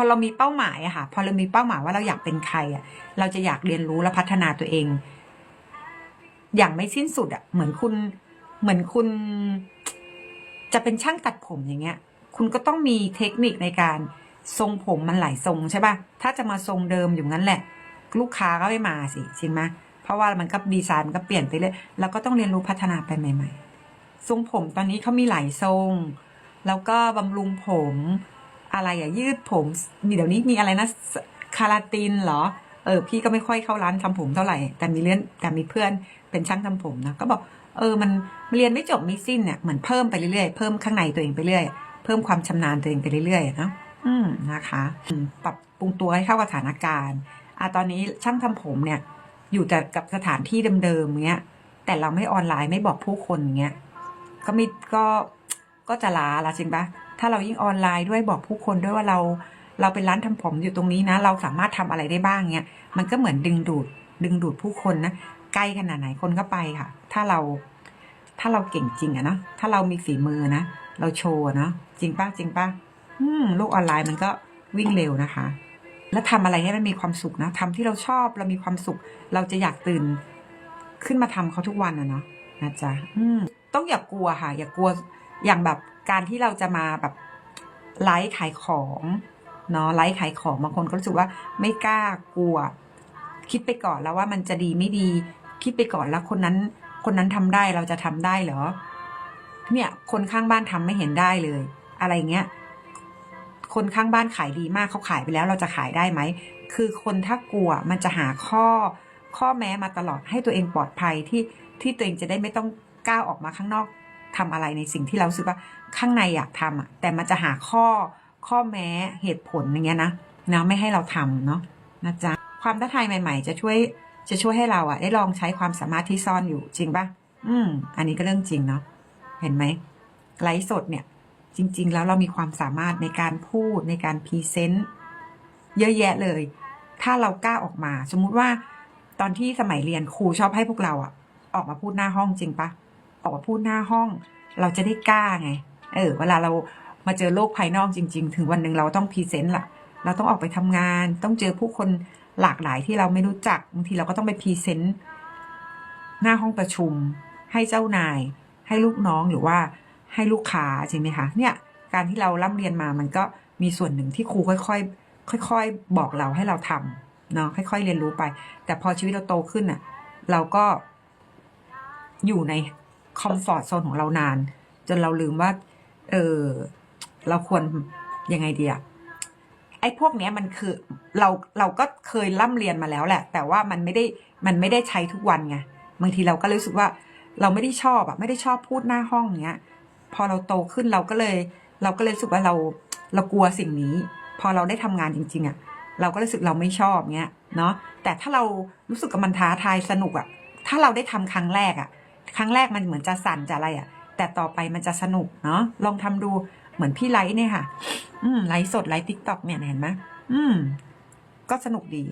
พอเรามีเป้าหมายอะค่ะ พอเรามีเป้าหมายว่าเราอยากเป็นใครอะเราจะอยากเรียนรู้และพัฒนาตัวเอง อย่างไม่สิ้นสุดอะเหมือนคุณ เหมือนคุณ จะเป็นช่างตัดผมอย่างเงี้ย คุณก็ต้องมีเทคนิคในการทรงผมมันหลายทรงใช่ป่ะ ถ้าจะมาทรงเดิมอยู่งั้นแหละ ลูกค้าก็ไม่มาสิจริงไหมเพราะว่ามันก็ดีไซน์มันก็เปลี่ยนไปเรื่อยแล้วก็ต้องเรียนรู้พัฒนาไปใหม่ ๆ ทรงผมตอนนี้เขามีหลายทรง แล้วก็บำรุงผม อะไรอะยืดผมมีเดี๋ยวนี้มีอะไรนะคาราตินเหรอเออพี่ก็ไม่ค่อยเข้าร้านทำผมเท่าไหร่ แต่มีเลื่อนแต่มีเพื่อนเป็นช่างทำผมนะก็บอกเออมันเรียนไม่จบไม่สิ้นเนี่ยเหมือนเพิ่มไปเรื่อยๆเพิ่มข้างในตัวเองไปเรื่อยเพิ่มความชำนาญตัวเองไปเรื่อยๆนะอืมนะคะปรับปรุงตัวให้เข้ากับสถานการณ์อะตอนนี้ช่างทำผมเนี่ย อยู่แต่กับสถานที่เดิมๆเงี้ย แต่เราไม่ออนไลน์ไม่บอกผู้คนเงี้ยก็มีก็ก็จะลาละจริงปะ ถ้าเรายิ่งออนไลน์ด้วยบอกผู้คนด้วยว่าเรา เราเป็นร้านทำผมอยู่ตรงนี้นะ เราสามารถทำอะไรได้บ้างเงี้ยมันก็เหมือนดึงดูด ดึงดูดผู้คนนะใกล้ขนาดไหนคนก็ไปค่ะ ถ้าเรา ถ้าเราเก่งจริงอะเนาะถ้าเรามีฝีมือนะเราโชว์เนาะจริงปะจริงปะอืมโลกออนไลน์มันก็วิ่งเร็วนะคะ แล้วทำอะไรให้มันมีความสุขนะทำที่เราชอบเรามีความสุข เราจะอยากตื่นขึ้นมาทำเขาทุกวันอะเนาะนะจ๊ะอืมต้องอย่ากกลัวค่ะ อย่ากกลัวอย่างแบบ การที่เราจะมาแบบไลฟ์ขายของเนาะไลฟ์ขายของบางคนก็รู้สึกว่าไม่กล้ากลัว คิดไปก่อนแล้วว่ามันจะดีไม่ดี คิดไปก่อนแล้วคนนั้น คนนั้นทำได้เราจะทำได้เหรอ เนี่ยคนข้างบ้านทำไม่เห็นได้เลย อะไรเงี้ยคนข้างบ้านขายดีมากเขาขายไปแล้วเราจะขายได้ไหม คือคนถ้ากลัวมันจะหาข้อ ข้อแม้มาตลอดให้ตัวเองปลอดภัยที่ที่ตัวเองจะได้ไม่ต้องก้าวออกมาข้างนอก ทำอะไรในสิ่งที่เราสึกว่าข้างในอยากทำอะ แต่มันจะหาข้อข้อแม้เหตุผลอย่างเงี้ยนะนะไม่ให้เราทำเนาะนะจ๊ะความท้าทายใหม่ ๆ จะช่วยจะช่วยให้เราอะ ได้ลองใช้ความสามารถที่ซ่อนอยู่จริงปะอืม อันนี้ก็เรื่องจริงเนาะเห็นไหมไลฟ์สดเนี่ย จริง ๆ แล้วเรามีความสามารถในการพูดในการพรีเซนต์เยอะแยะเลย ถ้าเรากล้าออกมา สมมุติว่าตอนที่สมัยเรียนครูชอบให้พวกเราอะออกมาพูดหน้าห้องจริงปะ ออกมาพูดหน้าห้อง เราจะได้กล้าไง เออ เวลาเรามาเจอโลกภายนอกจริง ๆ ถึงวันหนึ่งเราต้องพรีเซนต์ล่ะ เราต้องออกไปทำงาน ต้องเจอผู้คนหลากหลายที่เราไม่รู้จักบางทีเราก็ต้องไปพรีเซนต์หน้าห้องประชุม ให้เจ้านาย ให้ลูกน้องหรือว่าให้ลูกค้าใช่ไหมคะเนี่ย การที่เราร่ำเรียนมามันก็มีส่วนหนึ่งที่ครูค่อยๆค่อย ๆ บอกเราให้เราทำเนาะค่อย ๆ เรียนรู้ไป แต่พอชีวิตเราโตขึ้นอะ เราก็อยู่ใน คอมฟอร์ z โซนของเรานาน จนเราลืมว่า เออ เราควรยังไงดีอะไอ้พวกเนี้ยมันคือเราเราก็เคยร่ำเรียนมาแล้วแหละ แต่ว่ามันไม่ได้มันไม่ได้ใช้ทุกวันไงบางทีเราก็รู้สึกว่าเราไม่ได้ชอบอะไม่ได้ชอบพูดหน้าห้องเนี้ย พอเราโตขึ้นเราก็เลย เราก็เลยรู้สึกว่าเราเรากลัวสิ่งนี้ พอเราได้ทำงานจริง ๆอะเราก็รู้สึกเราไม่ชอบเงี้ยเนาะแต่ถ้าเรารู้สึกกับมันท้าทายสนุกอะถ้าเราได้ทำครั้งแรกอะ ครั้งแรกมันเหมือนจะสั่นจะอะไรอะแต่ต่อไปมันจะสนุกเนาะลองทำดูเหมือนพี่ไลฟ์เนี่ยค่ะ อืมไลฟ์สดไลฟ์ทิกตอกเนี่ยเห็นไหมอืม ก็สนุกดี